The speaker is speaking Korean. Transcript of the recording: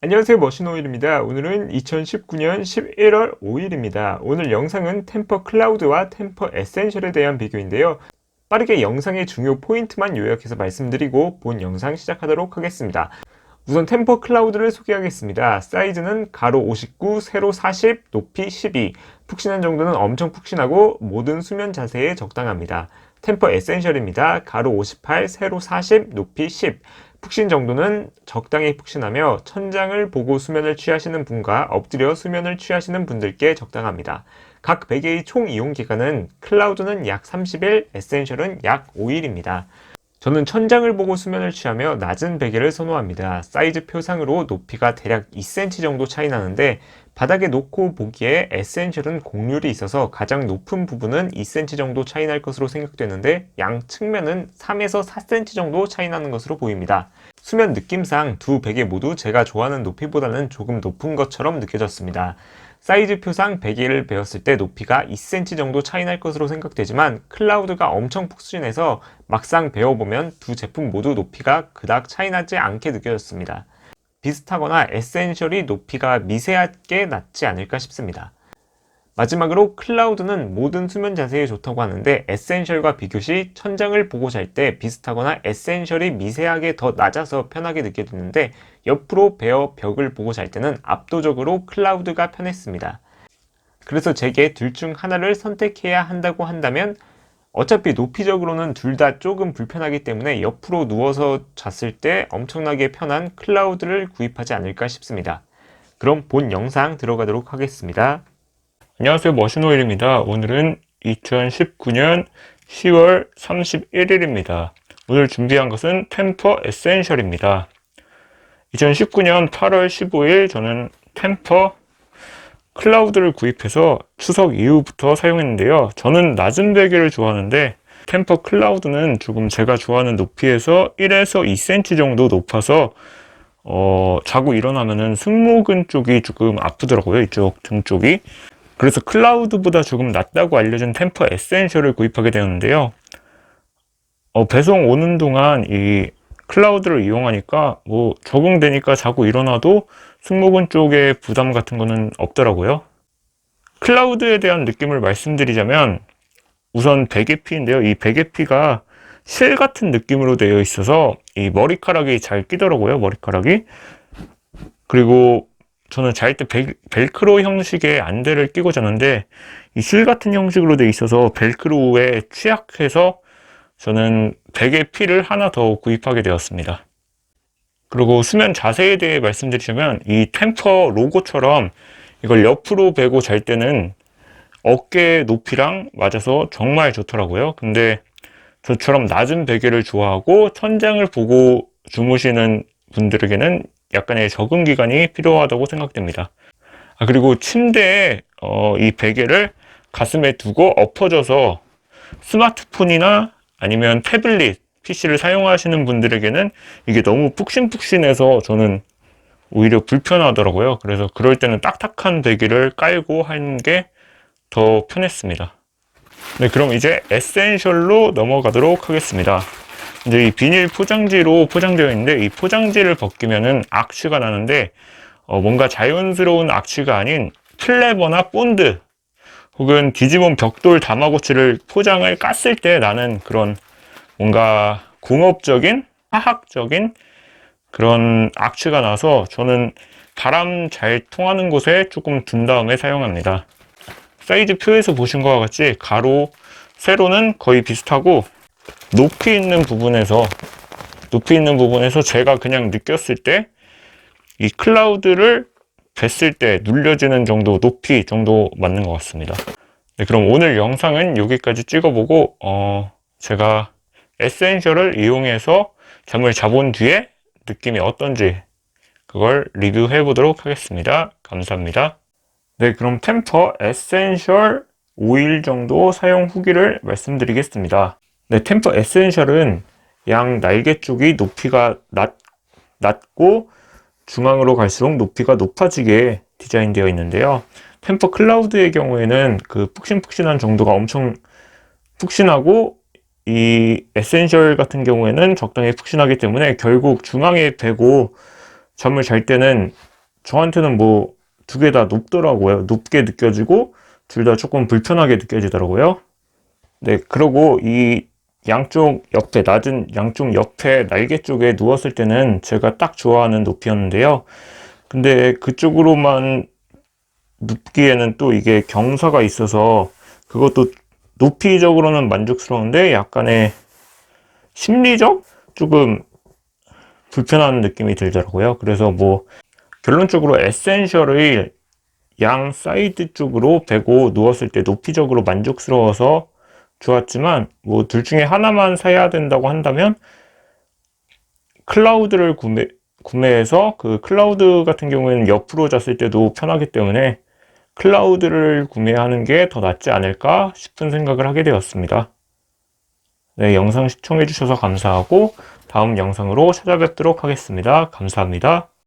안녕하세요 머신오일입니다. 오늘은 2019년 11월 5일입니다. 오늘 영상은 템퍼 클라우드와 템퍼 에센셜에 대한 비교인데요. 빠르게 영상의 중요 포인트만 요약해서 말씀드리고 본 영상 시작하도록 하겠습니다. 우선 템퍼 클라우드를 소개하겠습니다. 사이즈는 가로 59, 세로 40, 높이 12. 푹신한 정도는 엄청 푹신하고 모든 수면 자세에 적당합니다. 템퍼 에센셜입니다. 가로 58, 세로 40, 높이 10. 푹신 정도는 적당히 푹신하며 천장을 보고 수면을 취하시는 분과 엎드려 수면을 취하시는 분들께 적당합니다. 각 베개의 총 이용 기간은 클라우드는 약 30일, 에센셜은 약 5일입니다. 저는 천장을 보고 수면을 취하며 낮은 베개를 선호합니다. 사이즈 표상으로 높이가 대략 2cm 정도 차이 나는데 바닥에 놓고 보기에 에센셜은 곡률이 있어서 가장 높은 부분은 2cm 정도 차이 날 것으로 생각되는데 양 측면은 3에서 4cm 정도 차이 나는 것으로 보입니다. 수면 느낌상 두 베개 모두 제가 좋아하는 높이보다는 조금 높은 것처럼 느껴졌습니다. 사이즈 표상 베개를 베었을 때 높이가 2cm 정도 차이 날 것으로 생각되지만 클라우드가 엄청 푹신해서 막상 베어보면 두 제품 모두 높이가 그닥 차이 나지 않게 느껴졌습니다. 비슷하거나 에센셜이 높이가 미세하게 낮지 않을까 싶습니다. 마지막으로 클라우드는 모든 수면 자세에 좋다고 하는데 에센셜과 비교 시 천장을 보고 잘 때 비슷하거나 에센셜이 미세하게 더 낮아서 편하게 느껴지는데 옆으로 베어 벽을 보고 잘 때는 압도적으로 클라우드가 편했습니다. 그래서 제게 둘 중 하나를 선택해야 한다고 한다면 어차피 높이적으로는 둘 다 조금 불편하기 때문에 옆으로 누워서 잤을 때 엄청나게 편한 클라우드를 구입하지 않을까 싶습니다. 그럼 본 영상 들어가도록 하겠습니다. 안녕하세요 머신오일입니다. 오늘은 2019년 10월 31일입니다. 오늘 준비한 것은 템퍼 에센셜입니다. 2019년 8월 15일 저는 템퍼 클라우드를 구입해서 추석 이후부터 사용했는데요. 저는 낮은 베개를 좋아하는데 템퍼 클라우드는 조금 제가 좋아하는 높이에서 1에서 2cm 정도 높아서 어, 자고 일어나면은 승모근 쪽이 조금 아프더라고요. 이쪽 등 쪽이. 그래서 클라우드보다 조금 낫다고 알려진 템퍼 에센셜을 구입하게 되었는데요. 어, 배송 오는 동안 이 클라우드를 이용하니까 뭐 적응되니까 자고 일어나도 승모근 쪽에 부담 같은 거는 없더라고요. 클라우드에 대한 느낌을 말씀드리자면 우선 베개피인데요. 이 베개피가 실 같은 느낌으로 되어 있어서 이 머리카락이 잘 끼더라고요. 머리카락이. 그리고 저는 잘 때 벨크로 형식의 안대를 끼고 자는데 이 실 같은 형식으로 되어 있어서 벨크로에 취약해서 저는 베개 피를 하나 더 구입하게 되었습니다. 그리고 수면 자세에 대해 말씀드리자면 이 템퍼 로고처럼 이걸 옆으로 베고 잘 때는 어깨 높이랑 맞아서 정말 좋더라고요. 근데 저처럼 낮은 베개를 좋아하고 천장을 보고 주무시는 분들에게는 약간의 적응 기간이 필요하다고 생각됩니다. 아, 그리고 침대에 어, 이 베개를 가슴에 두고 엎어져서 스마트폰이나 아니면 태블릿, PC를 사용하시는 분들에게는 이게 너무 푹신푹신해서 저는 오히려 불편하더라고요. 그래서 그럴 때는 딱딱한 베개를 깔고 하는 게 더 편했습니다. 네, 그럼 이제 에센셜로 넘어가도록 하겠습니다. 이제 이 비닐 포장지로 포장되어 있는데 이 포장지를 벗기면은 악취가 나는데 어, 뭔가 자연스러운 악취가 아닌 플레버나 본드 혹은 디지몬 벽돌 다마고치를 포장을 깠을 때 나는 그런 뭔가 공업적인 화학적인 그런 악취가 나서 저는 바람 잘 통하는 곳에 조금 둔 다음에 사용합니다. 사이즈 표에서 보신 것과 같이 가로, 세로는 거의 비슷하고 높이 있는 부분에서 높이 있는 부분에서 제가 그냥 느꼈을 때 이 클라우드를 뵀을 때 눌려지는 정도 높이 정도 맞는 것 같습니다. 네, 그럼 오늘 영상은 여기까지 찍어보고 어, 제가 에센셜을 이용해서 잠을 자본 뒤에 느낌이 어떤지 그걸 리뷰해 보도록 하겠습니다. 감사합니다. 네, 그럼 템퍼 에센셜 5일 정도 사용 후기를 말씀드리겠습니다. 네, 템퍼 에센셜은 양 날개 쪽이 높이가 낮, 낮고 중앙으로 갈수록 높이가 높아지게 디자인되어 있는데요. 템퍼 클라우드의 경우에는 그 푹신푹신한 정도가 엄청 푹신하고 이 에센셜 같은 경우에는 적당히 푹신하기 때문에 결국 중앙에 베고 잠을 잘 때는 저한테는 뭐 두 개 다 높더라고요. 높게 느껴지고 둘 다 조금 불편하게 느껴지더라고요. 네, 그리고 이 양쪽 옆에, 낮은 양쪽 옆에 날개 쪽에 누웠을 때는 제가 딱 좋아하는 높이였는데요. 근데 그쪽으로만 눕기에는 또 이게 경사가 있어서 그것도 높이적으로는 만족스러운데 약간의 심리적? 조금 불편한 느낌이 들더라고요. 그래서 뭐 결론적으로 에센셜을 양 사이드 쪽으로 베고 누웠을 때 높이적으로 만족스러워서 좋았지만 뭐 둘 중에 하나만 사야 된다고 한다면 클라우드를 구매 구매해서 그 클라우드 같은 경우에는 옆으로 잤을 때도 편하기 때문에 클라우드를 구매하는 게 더 낫지 않을까 싶은 생각을 하게 되었습니다. 네, 영상 시청해 주셔서 감사하고 다음 영상으로 찾아뵙도록 하겠습니다. 감사합니다.